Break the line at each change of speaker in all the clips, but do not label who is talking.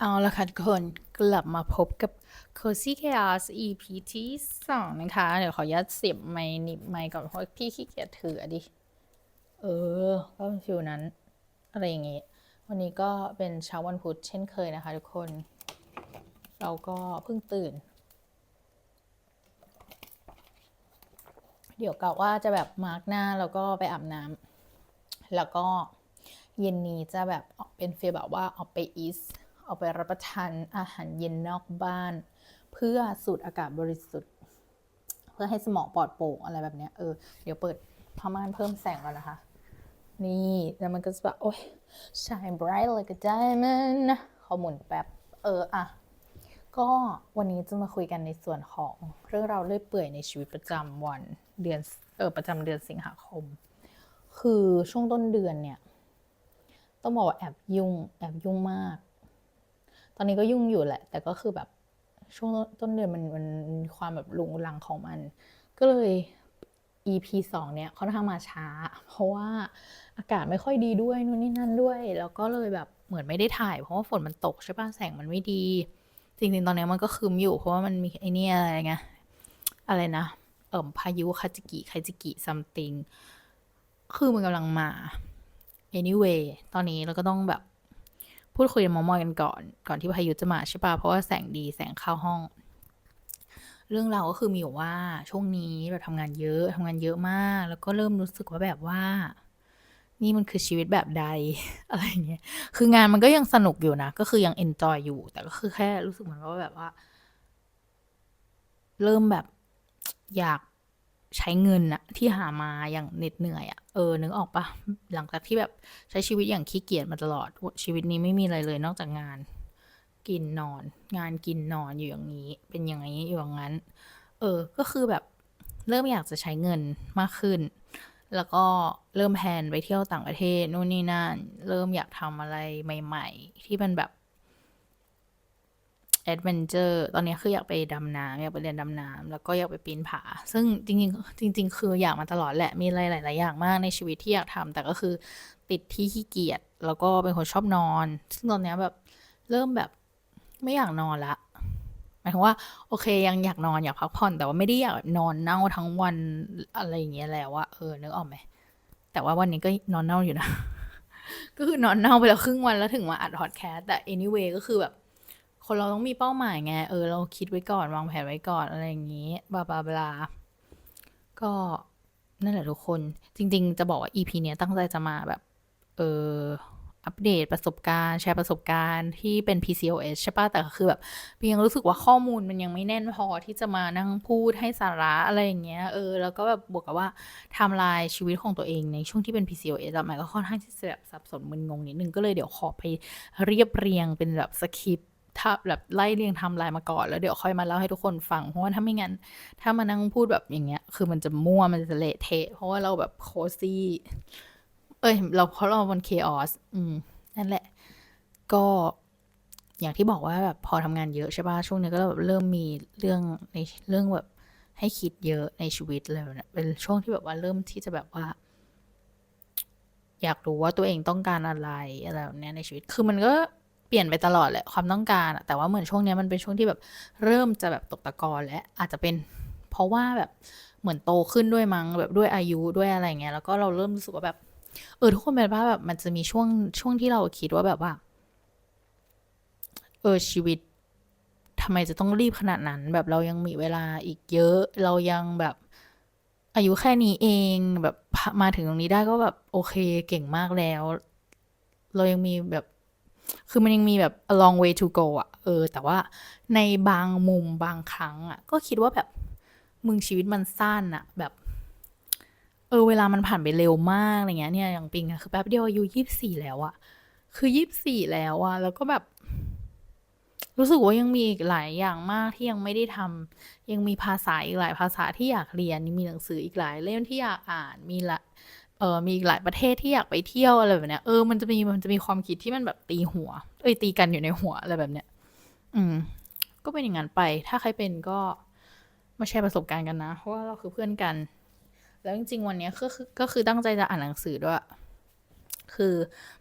เอาละค่ะทุกคนกลับมาพบกับ Cozy Chaos EP ที่สองนะคะ เดี๋ยวขออนุญาตเสียบไมค์หนิบไมค์ก่อนเพราะพี่ขี้เกียจถืออะดิ เออ ก็เป็นฟิลนั้น อะไรอย่างงี้ วันนี้ก็เป็นเช้าวันพุธเช่นเคยนะคะทุกคน เราก็เพิ่งตื่น เดี๋ยวกะว่าจะแบบมาร์กหน้าแล้วก็ไปอาบน้ำแล้วก็เย็นนี้จะแบบออกเป็นฟีลแบบว่าออกไปอีส ออกไปรับประทานอาหารเย็นนอกบ้าน เพื่อสูดอากาศบริสุทธิ์ เพื่อให้สมองปลอดโปร่งอะไรแบบเนี้ยเออเดี๋ยวเปิดผ้าม่านเพิ่มแสงก่อนนะคะ นี่แล้วมันก็จะแบบโอ้ย shine bright like a diamond ขอหมุนแป๊บเอออะก็วันนี้จะมาคุยกันในส่วนของเรื่องราวเลื่อยเปื่อยในชีวิตประจำวันเดือนเออประจำเดือนสิงหาคม คือช่วงต้นเดือนเนี่ย ต้องบอกว่าแอบยุ่งแอบยุ่งมาก ตอนนี้ก็ยุ่งอยู่แหละ แต่ก็คือแบบช่วงต้นเดือนมันมันความแบบลุงลังของมัน ก็เลย EP สองเนี่ยค่อนข้างมาช้า เพราะว่าอากาศไม่ค่อยดีด้วยนู่นนี่นั่นด้วย แล้วก็เลยแบบเหมือนไม่ได้ถ่าย เพราะว่าฝนมันตกใช่ป่ะแสงมันไม่ดีจริงๆตอนนี้มันก็คืมอยู่เพราะว่ามันมีไอเนี่ยอะไรไงอะไรนะ เอ่มพายุคาจิกิคาจิกิ something คือมันกำลังมา anyway ตอนนี้เราก็ต้องแบบ พูดคุยกันมอมอยกันก่อน ก่อนที่พายุจะมาใช่ปะเพราะว่าแสงดีแสงเข้าห้อง เรื่องเราก็คือมีอยู่ว่าช่วงนี้แบบทำงานเยอะทำงานเยอะมาก แล้วก็เริ่มรู้สึกว่าแบบว่า นี่มันคือชีวิตแบบใด อะไรเงี้ย คืองานมันก็ยังสนุกอยู่นะ ก็คือยังเอนจอยอยู่ แต่ก็คือแค่รู้สึกเหมือนว่าแบบว่า เริ่มแบบอยาก ใช้เงินอะที่หามาอย่างเหน็ดเหนื่อยอะเออนึกออกปะหลังจากที่แบบใช้ชีวิตอย่างขี้เกียจมาตลอดชีวิตนี้ไม่มีอะไรเลยนอกจากงาน กินนอน งานกินนอนอยู่อย่างนี้ เป็นอย่างนี้อยู่อย่างนั้น เออ ก็คือแบบเริ่มอยากจะใช้เงินมากขึ้น แล้วก็เริ่มแพนไปเที่ยวต่างประเทศนู่นนี่นั่น เริ่มอยากทำอะไรใหม่ ๆ ที่เป็นแบบ แอดเวนเจอร์ตอนนี้คืออยากไปดำน้ำอยากไปเรียนดำน้ำแล้วก็อยากไปปีนผา ซึ่งจริงๆจริง ๆ คืออยากมาตลอดแหละมีอะไรหลายๆอย่างมากในชีวิตที่อยากทำแต่ก็คือติดที่ขี้เกียจแล้วก็เป็นคนชอบนอน ซึ่งตอนนี้แบบเริ่มแบบไม่อยากนอนละหมายถึงว่า โอเคยังอยากนอนอยากพักผ่อน แต่ว่าไม่ได้อยากนอนเน่าทั้งวันอะไรอย่างเงี้ยแล้วอะเออนึกออกไหมแต่ว่าวันนี้ก็นอนเน่าอยู่นะ ก็คือนอนเน่าไปแล้วครึ่งวันแล้วถึงมาอัดพอดแคสต์แต่ anyway ก็คือแบบ คนเราต้องมีเป้าหมายไง เออ เราคิดไว้ก่อน วางแผนไว้ก่อนอะไรอย่างนี้บลาบลาบลาก็นั่นแหละทุกคน จริง ๆ จะบอกว่า EP เนี้ยตั้งใจจะมาแบบ เอออัปเดตประสบการณ์แชร์ประสบการณ์ที่เป็น PCOS ใช่ปะแต่ก็คือแบบเพียงรู้สึกว่าข้อมูลมันยังไม่แน่นพอที่จะมานั่งพูดให้สาระอะไรอย่างเงี้ยเออแล้วก็แบบบวกกับว่าไทำลายชีวิตของตัวเองในช่วงที่เป็น PCOS อะหมายก็ค่อนข้างที่จะแบบสับสนมึนงงนิดนึงก็เลยเดี๋ยวขอไปเรียบเรียงเป็นแบบสคริป ถ้าแบบไล่เรียงทำลายมาก่อน แล้วเดี๋ยวค่อยมาเล่าให้ทุกคนฟัง เพราะว่าถ้าไม่งั้น ถ้ามานั่งพูดแบบอย่างเงี้ย คือมันจะมั่ว มันจะเละเทะ เพราะว่าเราแบบโคซี่ เอ้ย เราเพราะเราบนเคออสอืม นั่นแหละ ก็อย่างที่บอกว่าแบบพอทำงานเยอะใช่ป่ะ ช่วงนี้ก็แบบเริ่มมีเรื่องในเรื่องแบบให้คิดเยอะในชีวิตเลยนะเป็นช่วงที่แบบว่าเริ่มที่จะแบบว่า อยากรู้ว่าตัวเองต้องการอะไรอะไรแบบนี้ในชีวิต คือมันก็ เปลี่ยนไปตลอดแหละความต้องการอะแต่ว่าเหมือนช่วงนี้มันเป็นช่วงที่แบบเริ่มจะแบบตกตะกอนและอาจจะเป็นเพราะว่าแบบเหมือนโตขึ้นด้วยมั้งแบบด้วยอายุด้วยอะไรเงี้ยแล้วก็เราเริ่มรู้สึกว่าแบบเออทุกคนเป็นว่าแบบมันจะมีช่วงช่วงที่เราคิดว่าแบบว่า เออชีวิตทำไมจะต้องรีบขนาดนั้น แบบเรายังมีเวลาอีกเยอะ เรายังแบบอายุแค่นี้เองแบบมาถึงตรงนี้ได้ก็แบบโอเคเก่งมากแล้ว เรายังมีแบบ คือมันยังมีแบบ a long way to go อะเออ แต่ว่าในบางมุมบางครั้งอะก็คิดว่าแบบมึงชีวิตมันสั้นอะแบบ เออ เวลามันผ่านไปเร็วมากอะไรเงี้ย เนี่ยอย่างปิงอะคือแป๊บเดียวอายุยี่สิบสี่แล้วอะคือยี่สิบสี่แล้วอะแล้วก็แบบ รู้สึกว่ายังมีอีกหลายอย่างมากที่ยังไม่ได้ทำยังมีภาษาอีกหลายภาษาที่อยากเรียนมีหนังสืออีกหลายเล่มที่อยากอ่านมีละ เออมีอีกหลายประเทศที่อยากไปเที่ยวอะไรแบบเนี้ยเออมันจะมีมันจะมีความคิดที่มันแบบตีหัว เอ้ยตีกันอยู่ในหัวอะไรแบบเนี้ย อืม ก็เป็นอย่างนั้นไป ถ้าใครเป็นก็มาแชร์ประสบการณ์กันนะเพราะว่าเราคือเพื่อนกัน แล้วจริงๆวันเนี้ยก็คือก็คือตั้งใจจะอ่านหนังสือด้วย คือ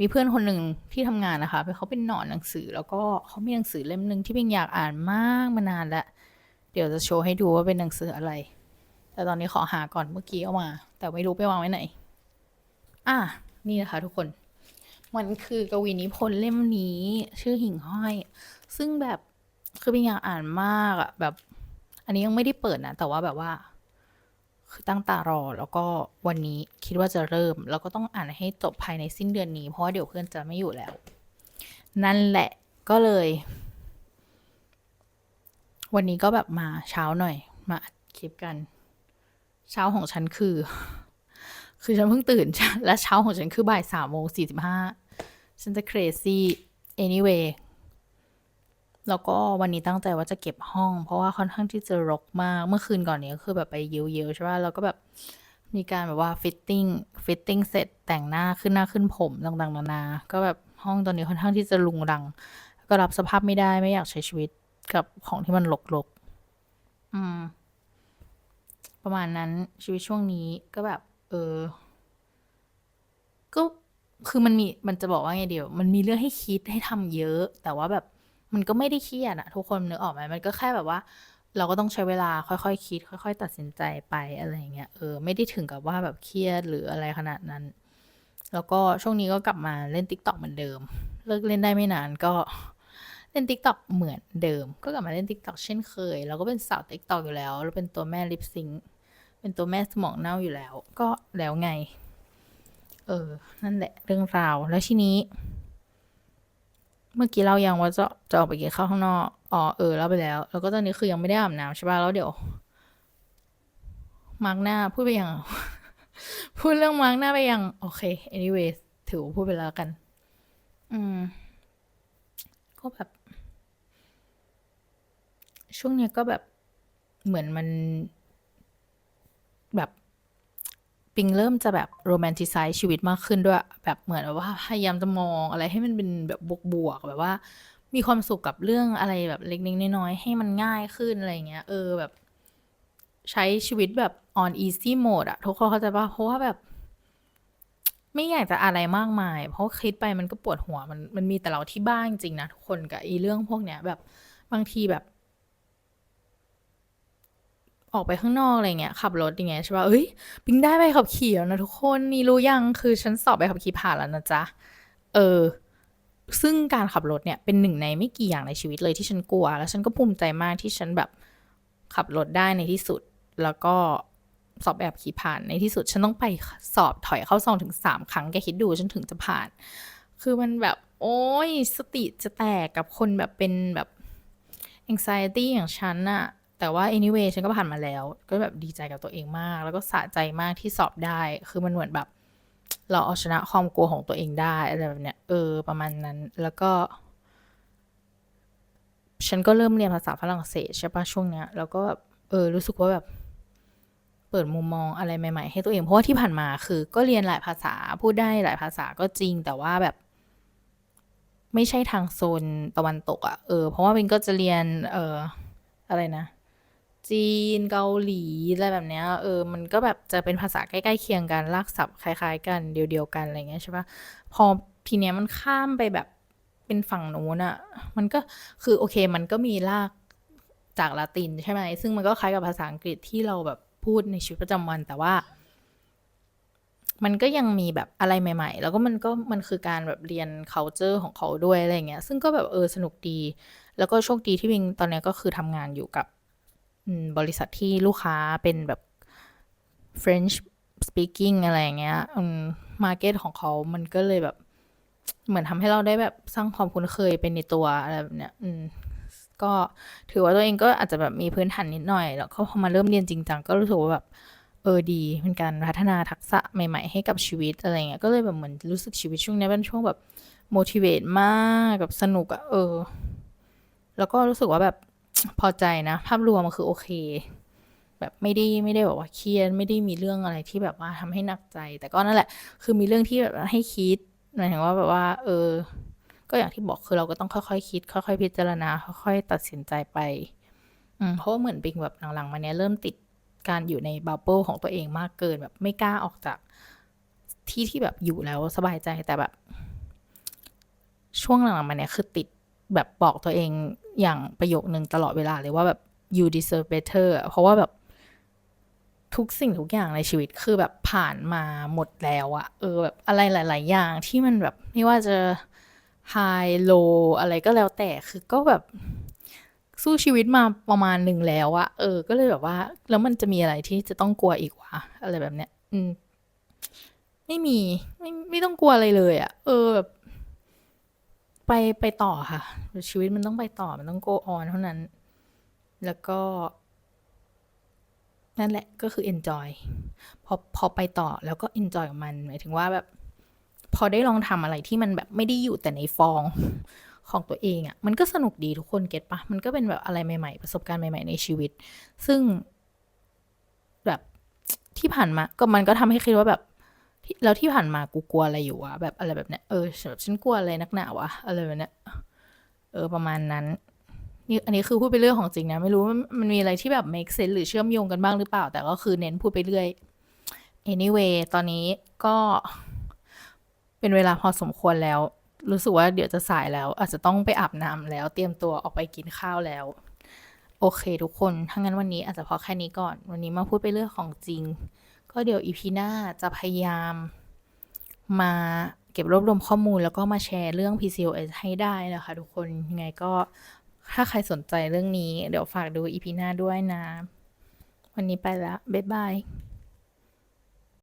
มีเพื่อนคนหนึ่งที่ทำงานนะคะเขาเป็นหนอนหนังสือ แล้วก็เขามีหนังสือเล่มหนึ่งที่เพียงอยากอ่านมากมานานแล้วเดี๋ยวจะโชว์ให้ดูว่าเป็นหนังสืออะไร แต่ตอนนี้ขอหาก่อนเมื่อกี้เอามา แต่ไม่รู้ไปวางไว้ไหน อะนี่นะคะทุกคน มันคือกวีนิพนธ์เล่มนี้ ชื่อหิ่งห้อย ซึ่งแบบคือเป็นอยากอ่านมากอะแบบ อันนี้ยังไม่ได้เปิดนะ แต่ว่าแบบว่า คือตั้งตารอ แล้วก็วันนี้คิดว่าจะเริ่ม แล้วก็ต้องอ่านให้จบภายในสิ้นเดือนนี้ เพราะว่าเดี๋ยวเพื่อนจะไม่อยู่แล้ว นั่นแหละก็เลย วันนี้ก็แบบมาเช้าหน่อย มาคลิปกัน เช้าของฉันคือ คือฉันเพิ่งตื่น และเช้าของฉันคือบ่ายสามโมงสี่สิบห้าฉันจะ crazy anyway แล้วก็วันนี้ตั้งใจว่าจะเก็บห้อง เพราะว่าค่อนข้างที่จะรกมาก เมื่อคืนก่อนนี้ก็คือแบบไปเยียวๆใช่ป่ะแล้วก็แบบมีการแบบว่าฟิตติ้งฟิตติ้งเสร็จแต่งหน้าขึ้นหน้าขึ้นผมต่างๆนานา ก็แบบห้องตอนนี้ค่อนข้างที่จะลุงรัง ก็รับสภาพไม่ได้ไม่อยากใช้ชีวิตกับของที่มันรกๆอืม ประมาณนั้นชีวิตช่วงนี้ก็แบบ เออ ก็คือมันมีมันจะบอกว่าไงเดียว มันมีเรื่องให้คิดให้ทำเยอะ แต่ว่าแบบมันก็ไม่ได้เครียดอะทุกคนนึกออกไหมมันก็แค่แบบว่า เราก็ต้องใช้เวลาค่อยๆคคิด ค่อย ๆ ตัดสินใจไปอะไรเงี้ยเออไม่ได้ถึงกับว่าแบบเครียดหรืออะไรขนาดนั้น แล้วก็ช่วงนี้ก็กลับมาเล่น t ิ k t o k เหมือนเดิม เลิกเล่นได้ไม่นานก็เล่น t ิ k t o k เหมือนเดิม ก็กลับมาเล่น t ิ k t o k เช่นเคย เราก็เป็นสาว t ิ k t o k อยู่แล้วเราเป็นตัวแม่ลิปซิง เป็นตัวแม่สมองเน่าอยู่แล้ว ก็แล้วไง เออ นั่นแหละ เรื่องราว แล้วทีนี้ เมื่อกี้เรายังว่าจะจะออกไปกินข้าวข้างนอก อ๋อ เออ แล้วไปแล้ว แล้วก็ตอนนี้คือยังไม่ได้อาบน้ำใช่ป่ะ แล้วเดี๋ยว มาร์กหน้าพูดไปยัง พูดเรื่องมาร์กหน้าไปยัง โอเค anyway ถือว่าพูดไปแล้วกัน อืม ก็แบบ ช่วงนี้ก็แบบเหมือนมัน แบบปิงเริ่มจะแบบโรแมนติไซส์ชีวิตมากขึ้นด้วย แบบเหมือนว่าพยายามจะมองอะไรให้มันเป็นแบบบวกๆแบบว่า มีความสุขกับเรื่องอะไรแบบเล็กๆน้อยๆให้มันง่ายขึ้นอะไรเงี้ย เออแบบ ใช้ชีวิตแบบ on easy mode อะทุกคนเข้าใจป่ะเพราะว่าแบบ ไม่อยากจะอะไรมากมาย เพราะคิดไปมันก็ปวดหัวมันมันมีแต่เราที่บ้านจริงนะทุกคนกับอีเรื่องพวกเนี้ยแบบบางทีแบบ ออกไปข้างนอกอะไรเงี้ยขับรถอย่างเงี้ยใช่ป่ะเอ้ยปิงได้ใบขับขี่แล้วนะทุกคนนี่รู้ยังคือฉันสอบใบขับขี่ผ่านแล้วนะจ๊ะเออ ซึ่งการขับรถเนี่ยเป็นหนึ่งในไม่กี่อย่างในชีวิตเลยที่ฉันกลัว แล้วฉันก็ภูมิใจมากที่ฉันแบบขับรถได้ในที่สุด แล้วก็สอบแบบขี่ผ่านในที่สุด ฉันต้องไปสอบถอยเข้าซองถึงสามครั้งแกคิดดูฉันถึงจะผ่าน คือมันแบบ โอ้ยสติจะแตกกับคนแบบเป็นแบบ anxiety อย่างฉันอะ แต่ว่า anyway ฉันก็ผ่านมาแล้ว ก็แบบดีใจกับตัวเองมาก แล้วก็สะใจมากที่สอบได้ คือมันเหมือนแบบ เราเอาชนะความกลัวของตัวเองได้อะไรแบบเนี้ยเออ ประมาณนั้นแล้วก็ ฉันก็เริ่มเรียนภาษาฝรั่งเศสใช่ปะช่วงเนี้ยแล้วก็แบบเออ รู้สึกว่าแบบ เปิดมุมมองอะไรใหม่ ๆ ให้ตัวเองเพราะว่าที่ผ่านมาคือ ก็เรียนหลายภาษาพูดได้หลายภาษาก็จริง แต่ว่าแบบไม่ใช่ทางโซนตะวันตกอะ่ะ เออ เพราะว่าวินก็จะเรียน เอออะไรนะ จีน เกาหลีอะไรแบบเนี้ยเออมันก็แบบจะเป็นภาษาใกล้ๆเคียงกันลากศัพท์คล้าย ๆ กันเดียวๆกันอะไรเงี้ยใช่ปะพอทีเนี้ยมันข้ามไปแบบเป็นฝั่งโน้นอะมันก็คือโอเคมันก็มีลากจากละตินใช่ไหมซึ่งมันก็คล้ายกับภาษาอังกฤษที่เราแบบพูดในชีวิตประจำวันแต่ว่า มันก็ยังมีแบบอะไรใหม่ ๆ แล้วก็มันก็มันคือการแบบเรียน culture ของเขาด้วยอะไรเงี้ย ซึ่งก็แบบเออสนุกดี แล้วก็โชคดีที่วิงตอนนี้ก็คือทำงานอยู่กับ บริษัทที่ลูกค้าเป็นแบบ French speaking อะไรอย่างเงี้ยมาร์เก็ตของเขามันก็เลยแบบ เหมือนทำให้เราได้แบบสร้างความคุ้นเคยเป็นในตัวอะไรแบบเนี้ยก็ถือว่าตัวเองก็อาจจะแบบมีพื้นฐานนิดหน่อย แล้วก็พอมาเริ่มเรียนจริงจังก็รู้สึกว่าแบบเออดีเป็นการพัฒนาทักษะใหม่ๆ ให้กับชีวิตอะไรเงี้ยก็เลยแบบเหมือนรู้สึกชีวิตช่วงนี้เป็นช่วงแบบ motivate มากแบบสนุกอะเออ แล้วก็รู้สึกว่าแบบ พอใจนะ ภาพรวมมันคือโอเค แบบไม่ได้ไม่ได้แบบว่าเครียดไม่ได้มีเรื่องอะไรที่แบบว่าทำให้หนักใจ แต่ก็นั่นแหละ คือมีเรื่องที่แบบให้คิดหมายถึงว่าแบบว่า เออ ก็อย่างที่บอกคือเราก็ต้องค่อยๆคิด ค่อยๆพิจารณา ค่อยๆตัดสินใจไปอืมเพราะเหมือนปิงแบบหลังๆมาเนี้ยเริ่มติดการอยู่ในบับเบิลของตัวเองมากเกินแบบไม่กล้าออกจากที่ที่แบบอยู่แล้วสบายใจแต่แบบ ช่วงหลังๆมาเนี่ยคือติดแบบบอกตัวเอง อย่างประโยคนึงตลอดเวลาเลยว่าแบบ you deserve better เพราะว่าแบบทุกสิ่งทุกอย่างในชีวิตคือแบบผ่านมาหมดแล้วอะเออแบบอะไรหลาย ๆ อย่างที่มันแบบไม่ว่าจะ high low อะไรก็แล้วแต่คือก็แบบสู้ชีวิตมาประมาณหนึ่งแล้วอะเออ ก็เลยแบบว่า แล้วมันจะมีอะไรที่จะต้องกลัวอีกวะอะไรแบบเนี้ย อืม ไม่มี ไม่ไม่ต้องกลัวอะไรเลยอะเออแบบ ไปไปต่อค่ะ ชีวิตมันต้องไปต่อมันต้อง go on เท่านั้น แล้วก็ นั่นแหละก็คือ enjoy พอพอไปต่อแล้วก็ enjoy กับมันหมายถึงว่าแบบ พอได้ลองทำอะไรที่มันแบบไม่ได้อยู่แต่ในฟองของตัวเองอะ่ะ มันก็สนุกดีทุกคนเก็ตปะมันก็เป็นแบบอะไรใหม่ ๆ ประสบการณ์ใหม่ ๆ ในชีวิต ซึ่งแบบที่ผ่านมาก็มันก็ทำให้คิดว่าแบบ แล้วที่ผ่านมากูกลัวอะไรอยู่วะแบบอะไรแบบเนี้ยเออแบบฉันกลัวอะไรนักหนาวะอะไรแบบเนี้ยเออประมาณนั้นนี่อันนี้คือพูดไปเรื่องของจริงนะ ไม่รู้ว่ามันมีอะไรที่แบบ make sense หรือเชื่อมโยงกันบ้างหรือเปล่า แต่ก็คือเน้นพูดไปเรื่อย anyway ตอนนี้ก็เป็นเวลาพอสมควรแล้ว รู้สึกว่าเดี๋ยวจะสายแล้ว อาจจะต้องไปอาบน้ำแล้ว เตรียมตัวออกไปกินข้าวแล้ว โอเคทุกคนถ้างั้นวันนี้อาจจะพอแค่นี้ก่อน วันนี้มาพูดไปเรื่องของจริง ก็เดี๋ยวอีพีหน้าจะพยายามมาเก็บรวบรวมข้อมูลแล้วก็มาแชร์เรื่อง PCOS ให้ได้นะคะทุกคนยังไงก็ถ้าใครสนใจเรื่องนี้ เดี๋ยวฝากดูอีพีหน้าด้วยนะ วันนี้ไปแล้วบ๊ายบาย